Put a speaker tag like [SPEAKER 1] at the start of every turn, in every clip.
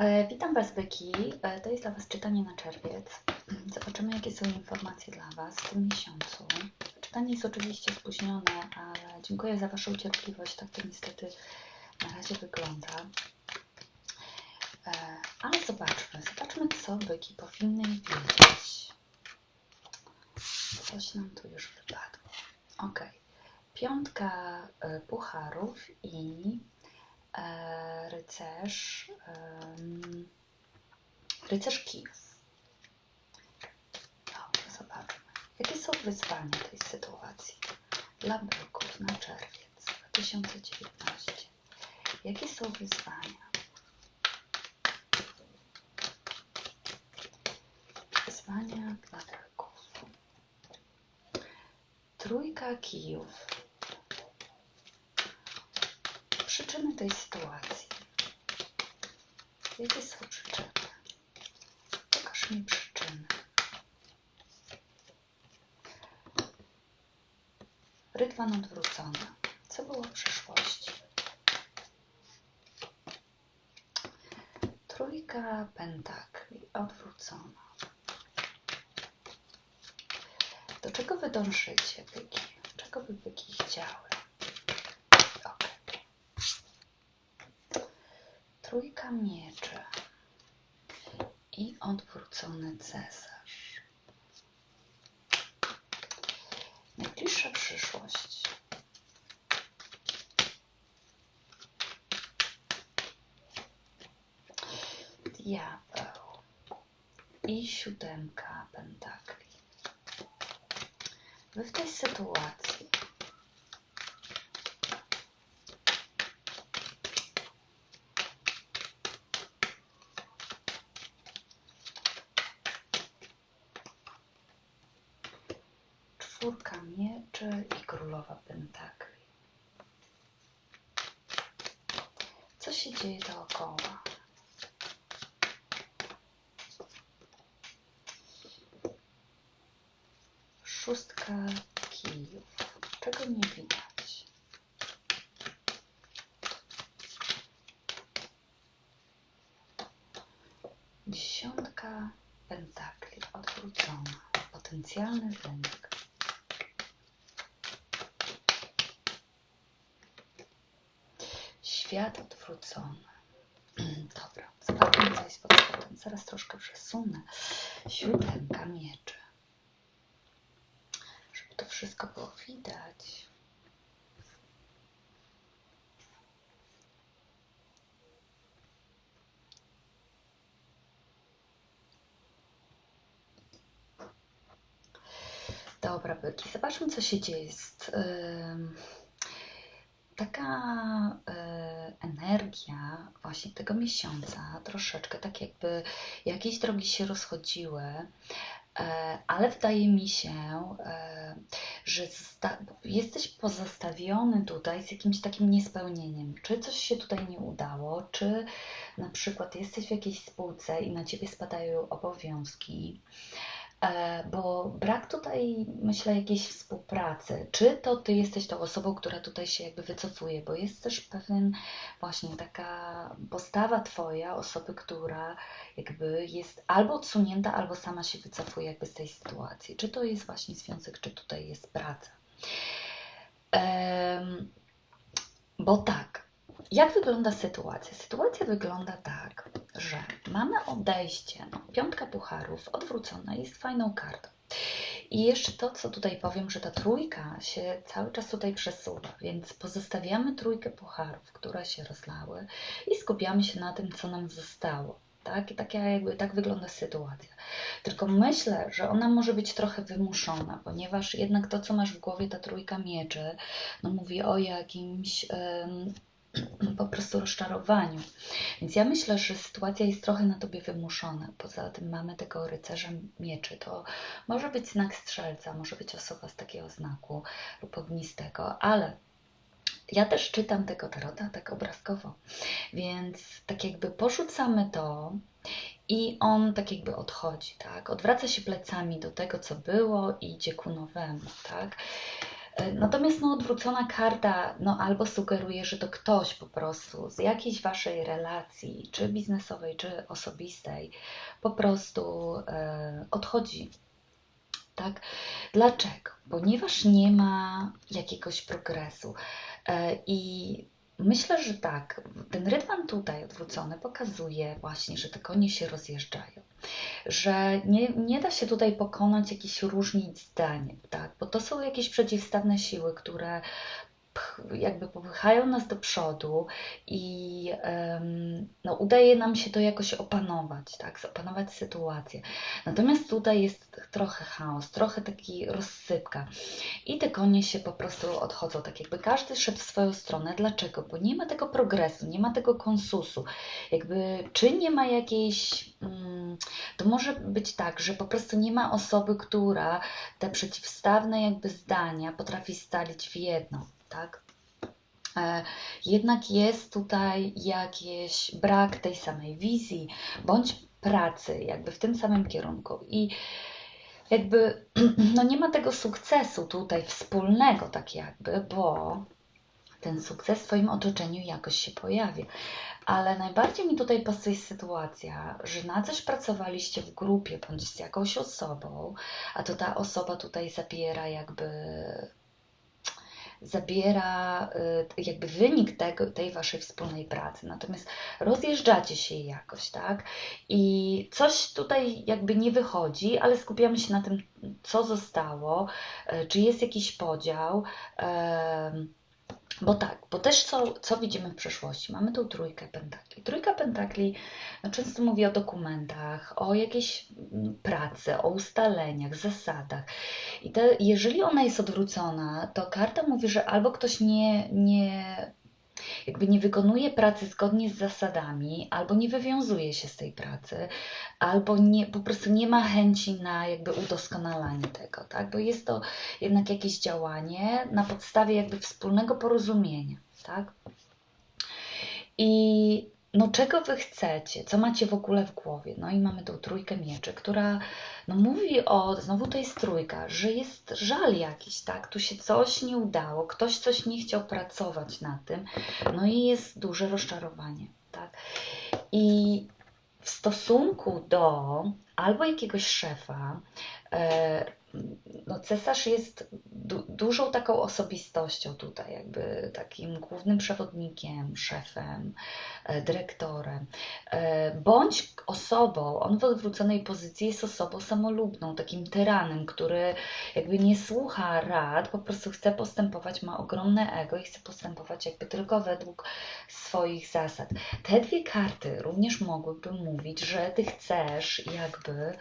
[SPEAKER 1] E, Witam Was, byki. E, To jest dla Was czytanie na czerwiec. Zobaczymy, jakie są informacje dla Was w tym miesiącu. Czytanie jest oczywiście spóźnione, ale dziękuję za Waszą cierpliwość. Tak to niestety na razie wygląda. E, Ale zobaczmy, zobaczmy, co byki powinny wiedzieć. Coś nam tu już wypadło. Ok. Piątka pucharów i rycerz, em, rycerz kijów. Dobrze, zobaczmy. Jakie są wyzwania tej sytuacji dla byków na czerwiec 2019? Jakie są wyzwania? Wyzwania dla byków. Trójka kijów przyczyny tej sytuacji. Jakie są przyczyny? Pokaż mi przyczyny. Rydwan odwrócony. Co było w przeszłości? Trójka pentakli odwrócona. Do czego wy dążycie, byki? Czego by byki chciały? Okej. Trójka mieczy i odwrócony cesarz. Najbliższa przyszłość. Diabeł i siódemka pentakli. Wy w tej sytuacji czwórka mieczy i królowa pentakli. Co się dzieje dookoła? Szóstka kijów. Czego nie widać? Dziesiątka pentakli odwrócona. Potencjalny wynik. Świat odwrócony. Dobra, zobaczmy co jest pod spodem. Zaraz troszkę przesunę. Siódemka mieczy. Żeby to wszystko było widać. Dobra, byki. Zobaczmy, co się dzieje. Jest ym, taka y, energia właśnie tego miesiąca, troszeczkę tak jakby jakieś drogi się rozchodziły, e, ale wydaje mi się, e, że jesteś pozostawiony tutaj z jakimś takim niespełnieniem. Czy coś się tutaj nie udało, czy na przykład jesteś w jakiejś spółce i na ciebie spadają obowiązki. E, Bo brak tutaj, myślę, jakiejś współpracy. Czy to ty jesteś tą osobą, która tutaj się jakby wycofuje, bo jest też pewien właśnie taka postawa twoja, osoby, która jakby jest albo odsunięta, albo sama się wycofuje jakby z tej sytuacji. Czy to jest właśnie związek, czy tutaj jest praca. Bo tak, jak wygląda sytuacja? Sytuacja wygląda tak, że mamy odejście, no, piątka pucharów odwrócona jest fajną kartą. I jeszcze to, co tutaj powiem, że ta trójka się cały czas tutaj przesuwa, więc pozostawiamy trójkę pucharów, które się rozlały i skupiamy się na tym, co nam zostało. Tak? I tak, jakby, tak wygląda sytuacja. Tylko myślę, że ona może być trochę wymuszona, ponieważ jednak to, co masz w głowie, ta trójka mieczy, no mówi o jakimś po rozczarowaniu. Więc ja myślę, że sytuacja jest trochę na tobie wymuszona. Poza tym mamy tego rycerza mieczy. To może być znak strzelca, może być osoba z takiego znaku lub ognistego, ale ja też czytam tego tarota tak obrazkowo, więc tak jakby porzucamy to i on tak jakby odchodzi, tak? Odwraca się plecami do tego, co było i idzie ku nowemu, tak? E, natomiast no, odwrócona karta no, albo sugeruje, że to ktoś po prostu z jakiejś waszej relacji, czy biznesowej, czy osobistej, po prostu e, odchodzi. Tak? Dlaczego? Ponieważ nie ma jakiegoś progresu. E, I myślę, że tak, ten rydwan tutaj odwrócony pokazuje właśnie, że te konie się rozjeżdżają że nie, nie da się tutaj pokonać jakichś różnic zdań, tak? bo to są jakieś przeciwstawne siły, które jakby popychają nas do przodu i no, udaje nam się to jakoś opanować, tak, opanować sytuację. Natomiast tutaj jest trochę chaos, trochę taki rozsypka i te konie się po prostu odchodzą, tak jakby każdy szedł w swoją stronę. Dlaczego? Bo nie ma tego progresu, nie ma tego konsusu. Jakby, czy nie ma jakiejś, um, to może być tak, że po prostu nie ma osoby, która te przeciwstawne jakby zdania potrafi stalić w jedno tak? E, jednak jest tutaj jakiś brak tej samej wizji bądź pracy, jakby w tym samym kierunku. I jakby no nie ma tego sukcesu tutaj wspólnego, tak jakby, bo ten sukces w Twoim otoczeniu jakoś się pojawia. Ale najbardziej mi tutaj pasuje sytuacja, że na coś pracowaliście w grupie bądź z jakąś osobą, a to ta osoba tutaj zabiera jakby zabiera y, jakby wynik tego, tej waszej wspólnej pracy. Natomiast rozjeżdżacie się jakoś, tak? I coś tutaj jakby nie wychodzi, ale skupiamy się na tym, co zostało, y, czy jest jakiś podział. Bo tak, bo też co, co widzimy w przeszłości? Mamy tą trójkę pentakli. Trójka pentakli no często mówi o dokumentach, o jakiejś mm, pracy, o ustaleniach, zasadach. I te, jeżeli ona jest odwrócona, to karta mówi, że albo ktoś nie, nie jakby nie wykonuje pracy zgodnie z zasadami, albo nie wywiązuje się z tej pracy, albo nie, po prostu nie ma chęci na jakby udoskonalanie tego, tak? Bo jest to jednak jakieś działanie na podstawie jakby wspólnego porozumienia, tak? I no czego wy chcecie, co macie w ogóle w głowie. No i mamy tą trójkę mieczy, która no mówi o, znowu to jest trójka, że jest żal jakiś, tak, tu się coś nie udało, ktoś coś nie chciał pracować na tym, no i jest duże rozczarowanie, tak. I w stosunku do albo jakiegoś szefa, e, no cesarz jest du dużą taką osobistością tutaj, jakby takim głównym przewodnikiem, szefem, e, dyrektorem. E, bądź osobą, on w odwróconej pozycji jest osobą samolubną, takim tyranem, który jakby nie słucha rad, po prostu chce postępować, ma ogromne ego i chce postępować jakby tylko według swoich zasad. Te dwie karty również mogłyby mówić, że ty chcesz jakby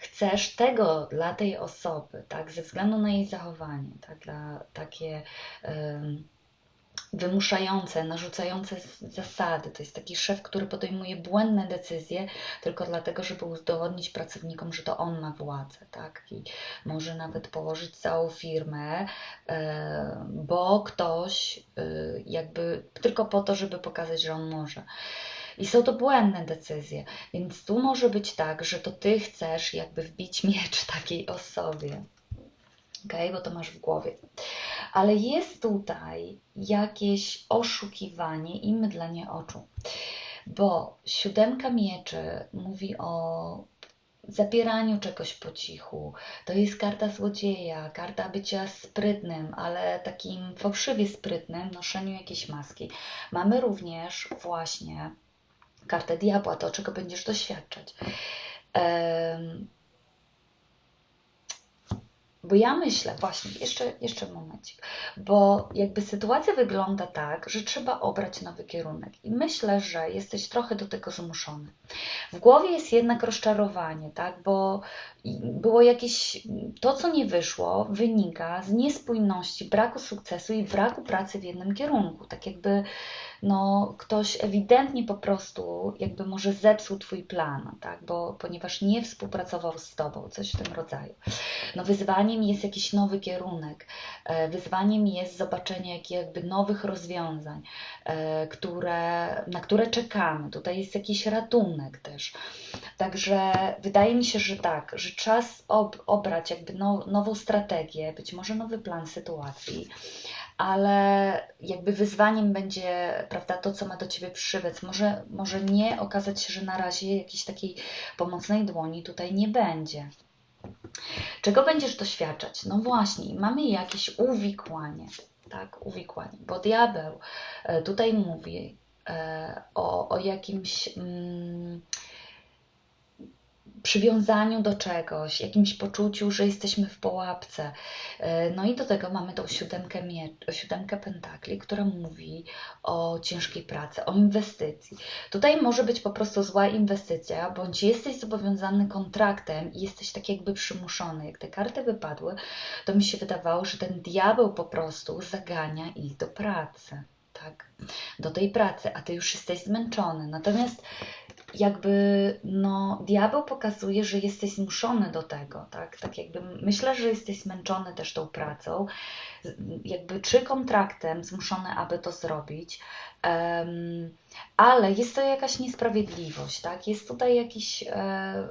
[SPEAKER 1] chcesz tego dla tej osoby, tak, ze względu na jej zachowanie, tak, dla takie um, wymuszające, narzucające zasady. To jest taki szef, który podejmuje błędne decyzje tylko dlatego, żeby udowodnić pracownikom, że to on ma władzę, tak, i może nawet położyć całą firmę, bo ktoś y, jakby tylko po to, żeby pokazać, że on może. I są to błędne decyzje. Więc tu może być tak, że to ty chcesz jakby wbić miecz takiej osobie. Ok, bo to masz w głowie. Ale jest tutaj jakieś oszukiwanie i mydlenie oczu. Bo siódemka mieczy mówi o zabieraniu czegoś po cichu. To jest karta złodzieja, karta bycia sprytnym, ale takim fałszywie sprytnym, noszeniu jakiejś maski. Mamy również właśnie kartę diabła, to czego będziesz doświadczać. Bo ja myślę, właśnie, jeszcze, jeszcze momencik, bo jakby sytuacja wygląda tak, że trzeba obrać nowy kierunek i myślę, że jesteś trochę do tego zmuszony. W głowie jest jednak rozczarowanie, tak, bo było jakieś, to co nie wyszło, wynika z niespójności, braku sukcesu i braku pracy w jednym kierunku. Tak jakby no ktoś ewidentnie po prostu jakby może zepsuł Twój plan, tak? Bo, ponieważ nie współpracował z Tobą, coś w tym rodzaju. No wyzwaniem jest jakiś nowy kierunek, e, wyzwaniem jest zobaczenie jakich jakby nowych rozwiązań, e, które, na które czekamy. Tutaj jest jakiś ratunek też. Także wydaje mi się, że tak, że czas ob, obrać jakby now, nową strategię, być może nowy plan sytuacji, ale jakby wyzwaniem będzie, prawda, to, co ma do Ciebie przybyć. Może, może nie okazać się, że na razie jakiejś takiej pomocnej dłoni tutaj nie będzie. Czego będziesz doświadczać? No właśnie, mamy jakieś uwikłanie, tak, uwikłanie, bo diabeł e, tutaj mówi e, o, o jakimś. Mm, przywiązaniu do czegoś, jakimś poczuciu, że jesteśmy w połapce. E, no i do tego mamy tą siódemkę, siódemkę pentakli, która mówi o ciężkiej pracy, o inwestycji. Tutaj może być po prostu zła inwestycja, bądź jesteś zobowiązany kontraktem i jesteś tak jakby przymuszony. Jak te karty wypadły, to mi się wydawało, że ten diabeł po prostu zagania ich do pracy. Tak, do tej pracy, a ty już jesteś zmęczony. Natomiast jakby no, diabeł pokazuje, że jesteś zmuszony do tego, tak? Tak jakby myślę, że jesteś zmęczony też tą pracą, jakby czy kontraktem zmuszony, aby to zrobić, um, ale jest to jakaś niesprawiedliwość, tak? Jest tutaj jakiś e,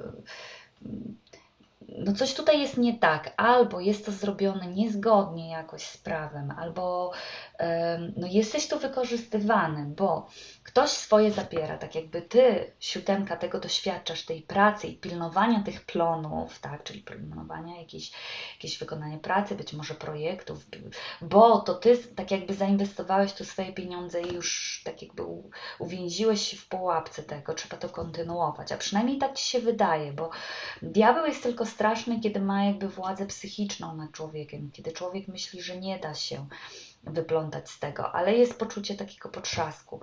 [SPEAKER 1] no coś tutaj jest nie tak, albo jest to zrobione niezgodnie jakoś z prawem, albo no jesteś tu wykorzystywany, bo ktoś swoje zabiera, tak jakby ty, siódemka, tego doświadczasz, tej pracy i pilnowania tych plonów, tak, czyli pilnowania jakiejś, jakieś wykonania pracy, być może projektów, bo to ty tak jakby zainwestowałeś tu swoje pieniądze i już tak jakby uwięziłeś się w pułapce tego, trzeba to kontynuować, a przynajmniej tak ci się wydaje, bo diabeł jest tylko straszny, kiedy ma jakby władzę psychiczną nad człowiekiem, kiedy człowiek myśli, że nie da się, wyplątać z tego, ale jest poczucie takiego potrzasku.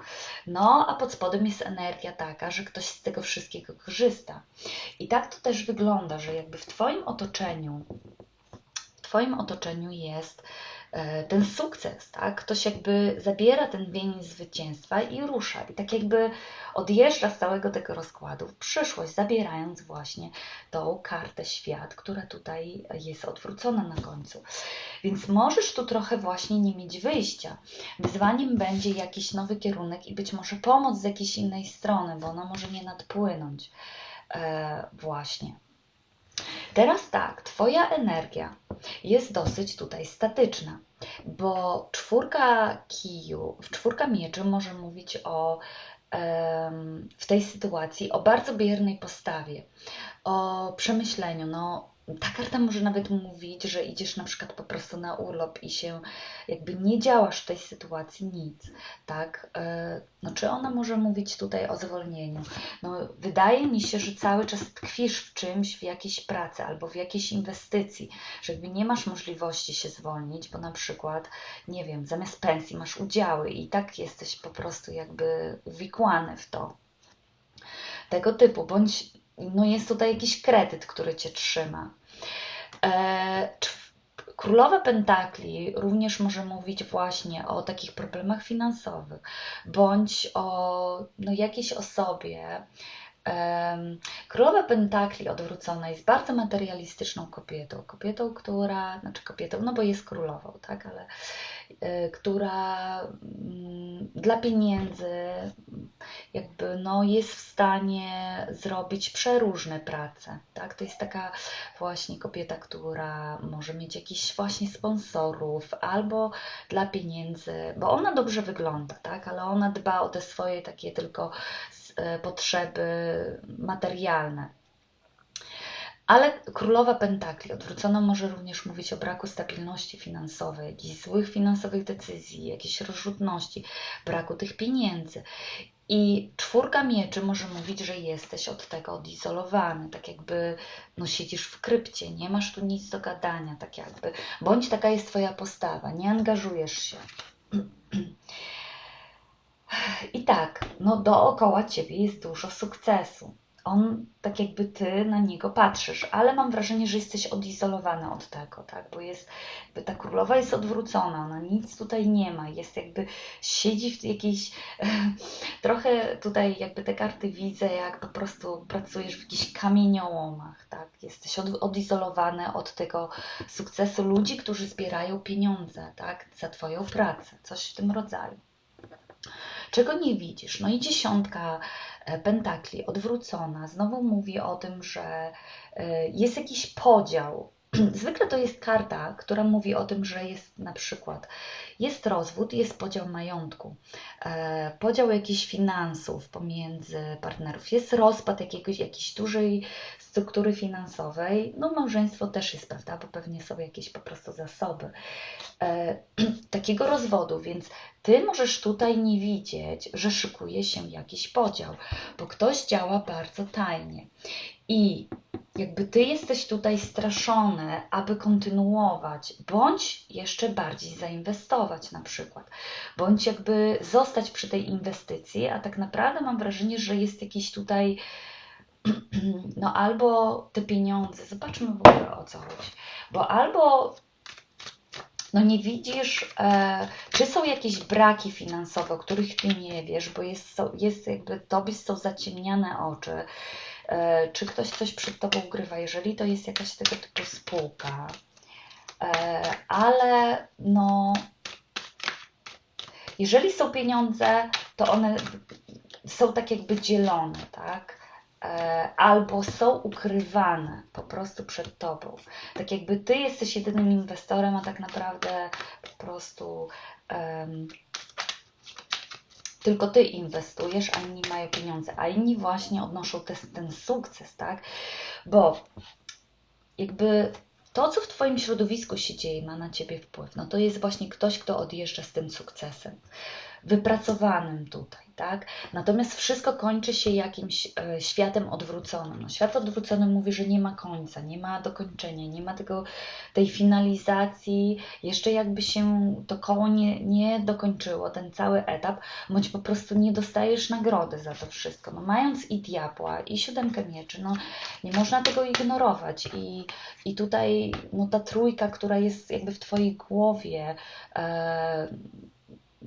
[SPEAKER 1] No, a pod spodem jest energia taka, że ktoś z tego wszystkiego korzysta. I tak to też wygląda, że jakby w Twoim otoczeniu, w Twoim otoczeniu jest ten sukces, tak? Ktoś jakby zabiera ten wieniec zwycięstwa i rusza. I tak jakby odjeżdża z całego tego rozkładu w przyszłość, zabierając właśnie tą kartę świat, która tutaj jest odwrócona na końcu. Więc możesz tu trochę właśnie nie mieć wyjścia. Wyzwaniem będzie jakiś nowy kierunek i być może pomoc z jakiejś innej strony, bo ona może nie nadpłynąć. E, właśnie. Teraz tak, Twoja energia jest dosyć tutaj statyczna, bo czwórka kiju, czwórka mieczy może mówić o w tej sytuacji o bardzo biernej postawie, o przemyśleniu. No, ta karta może nawet mówić, że idziesz na przykład po prostu na urlop i się jakby nie działasz w tej sytuacji nic, tak? E, no czy ona może mówić tutaj o zwolnieniu? No wydaje mi się, że cały czas tkwisz w czymś, w jakiejś pracy albo w jakiejś inwestycji, że jakby nie masz możliwości się zwolnić, bo na przykład, nie wiem, zamiast pensji masz udziały i tak jesteś po prostu jakby uwikłany w to. Tego typu, bądź no jest tutaj jakiś kredyt, który cię trzyma. E, Królowa Pentakli również może mówić właśnie o takich problemach finansowych, bądź o no, jakiejś osobie. Królowa Pentakli odwrócona jest bardzo materialistyczną kobietą. Kobietą, która, znaczy kobietą, no bo jest królową, tak, ale która mm, dla pieniędzy jakby no, jest w stanie zrobić przeróżne prace. Tak? To jest taka właśnie kobieta, która może mieć jakichś właśnie sponsorów albo dla pieniędzy, bo ona dobrze wygląda, tak? ale ona dba o te swoje takie tylko y, potrzeby materialne. Ale królowa pentakli odwrócona może również mówić o braku stabilności finansowej, jakichś złych finansowych decyzji, jakiejś rozrzutności, braku tych pieniędzy. I czwórka mieczy może mówić, że jesteś od tego odizolowany, tak jakby no, siedzisz w krypcie, nie masz tu nic do gadania, tak jakby. Bądź taka jest Twoja postawa, nie angażujesz się. I tak, no dookoła Ciebie jest dużo sukcesu on, tak jakby ty na niego patrzysz, ale mam wrażenie, że jesteś odizolowany od tego, tak? Bo jest, jakby ta królowa jest odwrócona, ona nic tutaj nie ma, jest jakby, siedzi w jakiejś, trochę tutaj jakby te karty widzę, jak po prostu pracujesz w jakichś kamieniołomach, tak? Jesteś od, odizolowany od tego sukcesu ludzi, którzy zbierają pieniądze, tak? Za twoją pracę, coś w tym rodzaju. Czego nie widzisz? No i dziesiątka pentakli odwrócona znowu mówi o tym, że e, jest jakiś podział. Zwykle to jest karta, która mówi o tym, że jest na przykład jest rozwód, jest podział majątku, e, podział jakichś finansów pomiędzy partnerów, jest rozpad jakiegoś, jakiejś dużej struktury finansowej. No małżeństwo też jest, prawda, bo pewnie są jakieś po prostu zasoby takiego rozwodu, więc ty możesz tutaj nie widzieć, że szykuje się jakiś podział, bo ktoś działa bardzo tajnie. I jakby ty jesteś tutaj straszony, aby kontynuować, bądź jeszcze bardziej zainwestować na przykład, bądź jakby zostać przy tej inwestycji, a tak naprawdę mam wrażenie, że jest jakiś tutaj no albo te pieniądze, zobaczmy w ogóle o co chodzi, bo albo no nie widzisz, e, czy są jakieś braki finansowe, o których ty nie wiesz, bo jest, jest jakby tobie są zaciemniane oczy, czy ktoś coś przed tobą ukrywa, jeżeli to jest jakaś tego typu spółka, e, ale no jeżeli są pieniądze, to one są tak jakby dzielone, tak? E, albo są ukrywane po prostu przed tobą. Tak jakby ty jesteś jedynym inwestorem, a tak naprawdę po prostu um, tylko ty inwestujesz, a inni mają pieniądze, a inni właśnie odnoszą ten, ten sukces, tak? Bo jakby to, co w Twoim środowisku się dzieje, ma na Ciebie wpływ. No to jest właśnie ktoś, kto odjeżdża z tym sukcesem, wypracowanym tutaj tak? Natomiast wszystko kończy się jakimś e, światem odwróconym. No, świat odwrócony mówi, że nie ma końca, nie ma dokończenia, nie ma tego, tej finalizacji, jeszcze jakby się to koło nie, nie dokończyło, ten cały etap, bądź po prostu nie dostajesz nagrody za to wszystko. No, mając i diabła, i siódemkę mieczy, no, nie można tego ignorować. I, i tutaj no, ta trójka, która jest jakby w Twojej głowie, e,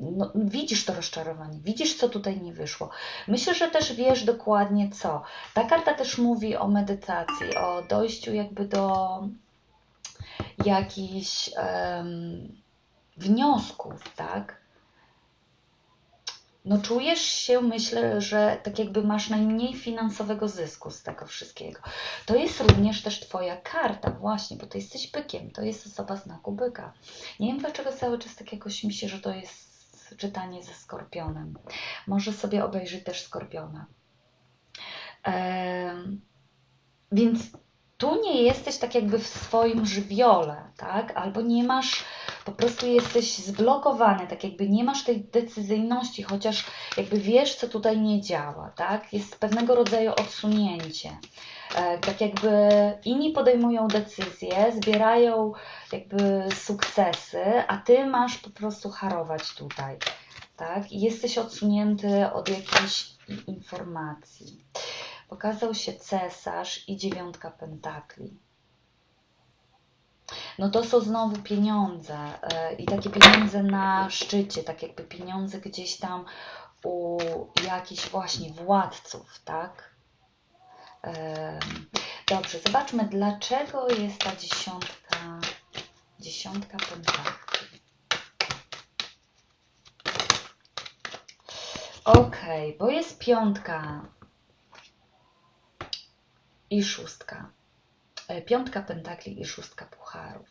[SPEAKER 1] no, widzisz to rozczarowanie, widzisz, co tutaj nie wyszło. Myślę, że też wiesz dokładnie co. Ta karta też mówi o medytacji, o dojściu jakby do jakichś um, wniosków, tak? No czujesz się, myślę, że tak jakby masz najmniej finansowego zysku z tego wszystkiego. To jest również też Twoja karta, właśnie, bo Ty jesteś bykiem, to jest osoba znaku byka. Nie wiem dlaczego cały czas tak jakoś mi się, że to jest czytanie ze skorpionem. Może sobie obejrzeć też skorpiona. E, więc tu nie jesteś tak jakby w swoim żywiole, tak? Albo nie masz, po prostu jesteś zblokowany, tak jakby nie masz tej decyzyjności, chociaż jakby wiesz, co tutaj nie działa, tak? Jest pewnego rodzaju odsunięcie. E, tak jakby inni podejmują decyzje, zbierają jakby sukcesy, a ty masz po prostu harować tutaj, tak? I jesteś odsunięty od jakiejś informacji. Pokazał się cesarz i dziewiątka pentakli. No to są znowu pieniądze e, i takie pieniądze na szczycie, tak jakby pieniądze gdzieś tam u jakichś właśnie władców, tak? Dobrze, zobaczmy, dlaczego jest ta dziesiątka, dziesiątka pentakli. Ok, bo jest piątka i szóstka. E, piątka pentakli i szóstka pucharów.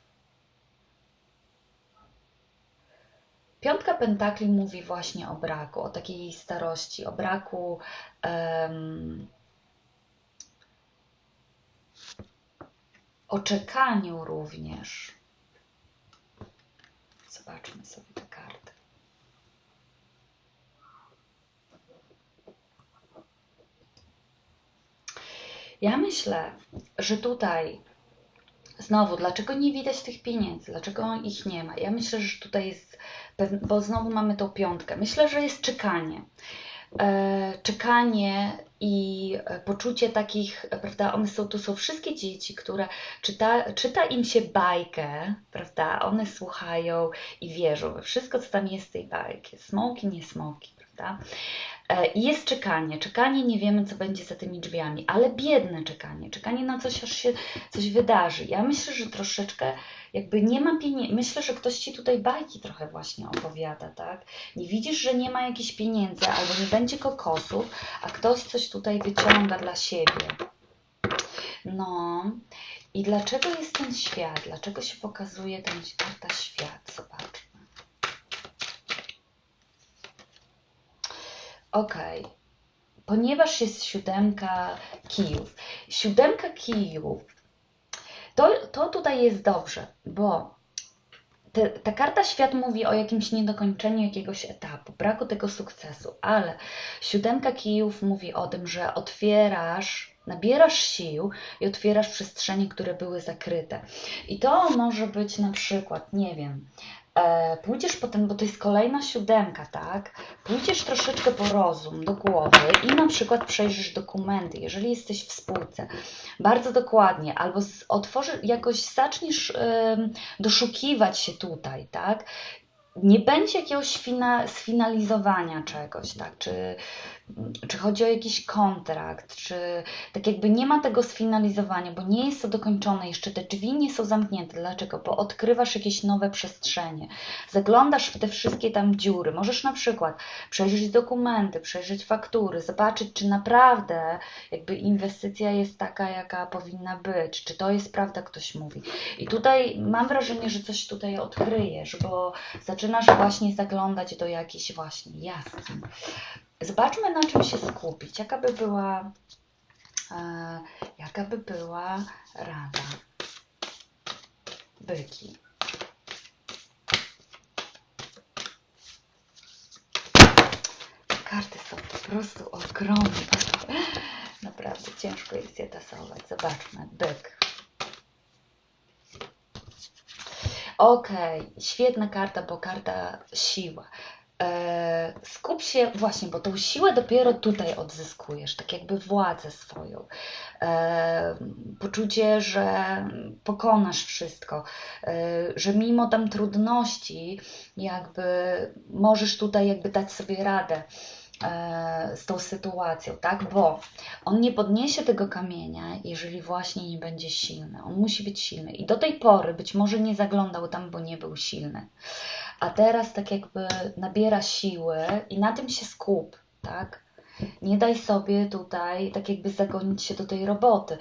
[SPEAKER 1] Piątka pentakli mówi właśnie o braku, o takiej starości, o braku um, o czekaniu również. Zobaczmy sobie te karty. Ja myślę, że tutaj znowu, dlaczego nie widać tych pieniędzy, dlaczego ich nie ma? Ja myślę, że tutaj jest, bo znowu mamy tą piątkę. Myślę, że jest czekanie. E, czekanie i e, poczucie takich, e, prawda, one są, to są wszystkie dzieci, które czyta, czyta im się bajkę, prawda, one słuchają i wierzą we wszystko, co tam jest w tej bajki, smoki, nie smoki, prawda. E, I jest czekanie. Czekanie, nie wiemy, co będzie za tymi drzwiami, ale biedne czekanie. Czekanie na coś, aż się coś wydarzy. Ja myślę, że troszeczkę jakby nie ma pieniędzy. Myślę, że ktoś ci tutaj bajki trochę właśnie opowiada, tak? Nie widzisz, że nie ma jakichś pieniędzy albo nie będzie kokosów, a ktoś coś tutaj wyciąga dla siebie. No. I dlaczego jest ten świat? Dlaczego się pokazuje ten karta świat? Zobacz. Ok, ponieważ jest siódemka kijów. Siódemka kijów, to, to tutaj jest dobrze, bo te, ta karta świat mówi o jakimś niedokończeniu jakiegoś etapu, braku tego sukcesu, ale siódemka kijów mówi o tym, że otwierasz, nabierasz sił i otwierasz przestrzenie, które były zakryte. I to może być na przykład, nie wiem, pójdziesz potem, bo to jest kolejna siódemka, tak? Pójdziesz troszeczkę po rozum, do głowy i na przykład przejrzysz dokumenty, jeżeli jesteś w spółce, bardzo dokładnie, albo otworzysz, jakoś zaczniesz doszukiwać się tutaj, tak? nie będzie jakiegoś fina, sfinalizowania czegoś, tak? Czy, czy chodzi o jakiś kontrakt, czy tak jakby nie ma tego sfinalizowania, bo nie jest to dokończone, jeszcze te drzwi nie są zamknięte. Dlaczego? Bo odkrywasz jakieś nowe przestrzenie, zaglądasz w te wszystkie tam dziury. Możesz na przykład przejrzeć dokumenty, przejrzeć faktury, zobaczyć, czy naprawdę jakby inwestycja jest taka, jaka powinna być, czy to jest prawda, ktoś mówi. I tutaj mam wrażenie, że coś tutaj odkryjesz, bo zaczynasz właśnie zaglądać do jakiejś właśnie jaskiń. Zobaczmy, na czym się skupić. Jaka by była, e, jaka by była rada? Byki. Karty są po prostu ogromne. Naprawdę ciężko jest je tasować. Zobaczmy. Byk. Okej, okay, świetna karta, bo karta siła. E, skup się właśnie, bo tą siłę dopiero tutaj odzyskujesz, tak jakby władzę swoją. E, poczucie, że pokonasz wszystko, e, że mimo tam trudności, jakby możesz tutaj jakby dać sobie radę. Z tą sytuacją, tak? Bo on nie podniesie tego kamienia, jeżeli właśnie nie będzie silny. On musi być silny. I do tej pory być może nie zaglądał tam, bo nie był silny. A teraz tak jakby nabiera siły i na tym się skup, tak? Nie daj sobie tutaj tak jakby zagonić się do tej roboty,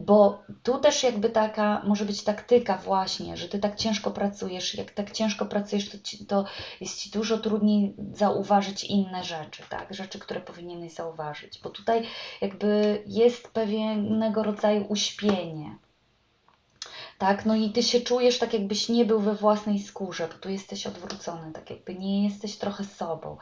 [SPEAKER 1] bo tu też jakby taka może być taktyka właśnie, że ty tak ciężko pracujesz, jak tak ciężko pracujesz, to, ci, to jest ci dużo trudniej zauważyć inne rzeczy, tak? Rzeczy, które powinieneś zauważyć, bo tutaj jakby jest pewnego rodzaju uśpienie tak? No i ty się czujesz tak, jakbyś nie był we własnej skórze, bo tu jesteś odwrócony, tak jakby nie jesteś trochę sobą,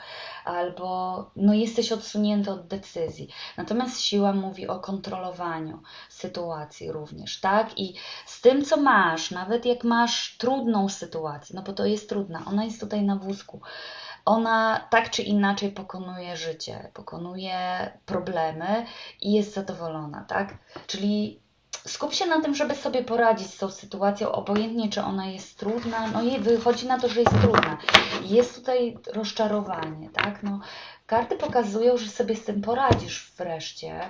[SPEAKER 1] albo no jesteś odsunięty od decyzji. Natomiast siła mówi o kontrolowaniu sytuacji również, tak? I z tym, co masz, nawet jak masz trudną sytuację, no bo to jest trudna, ona jest tutaj na wózku ona tak czy inaczej pokonuje życie, pokonuje problemy i jest zadowolona, tak? Czyli skup się na tym, żeby sobie poradzić z tą sytuacją, obojętnie czy ona jest trudna. No i wychodzi na to, że jest trudna. Jest tutaj rozczarowanie, tak? No, karty pokazują, że sobie z tym poradzisz wreszcie,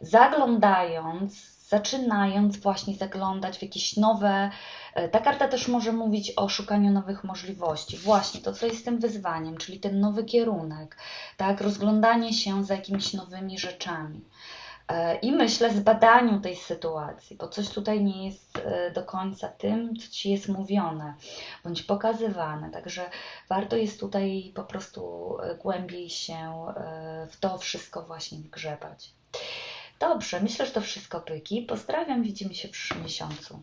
[SPEAKER 1] zaglądając, zaczynając właśnie zaglądać w jakieś nowe. E, ta karta też może mówić o szukaniu nowych możliwości. Właśnie to, co jest tym wyzwaniem, czyli ten nowy kierunek, tak? Rozglądanie się za jakimiś nowymi rzeczami. E, i myślę zbadaniu tej sytuacji, bo coś tutaj nie jest e, do końca tym, co ci jest mówione bądź pokazywane. Także warto jest tutaj po prostu e, głębiej się w to wszystko właśnie wgrzebać. Dobrze, myślę, że to wszystko pyki. Pozdrawiam, widzimy się w przyszłym miesiącu.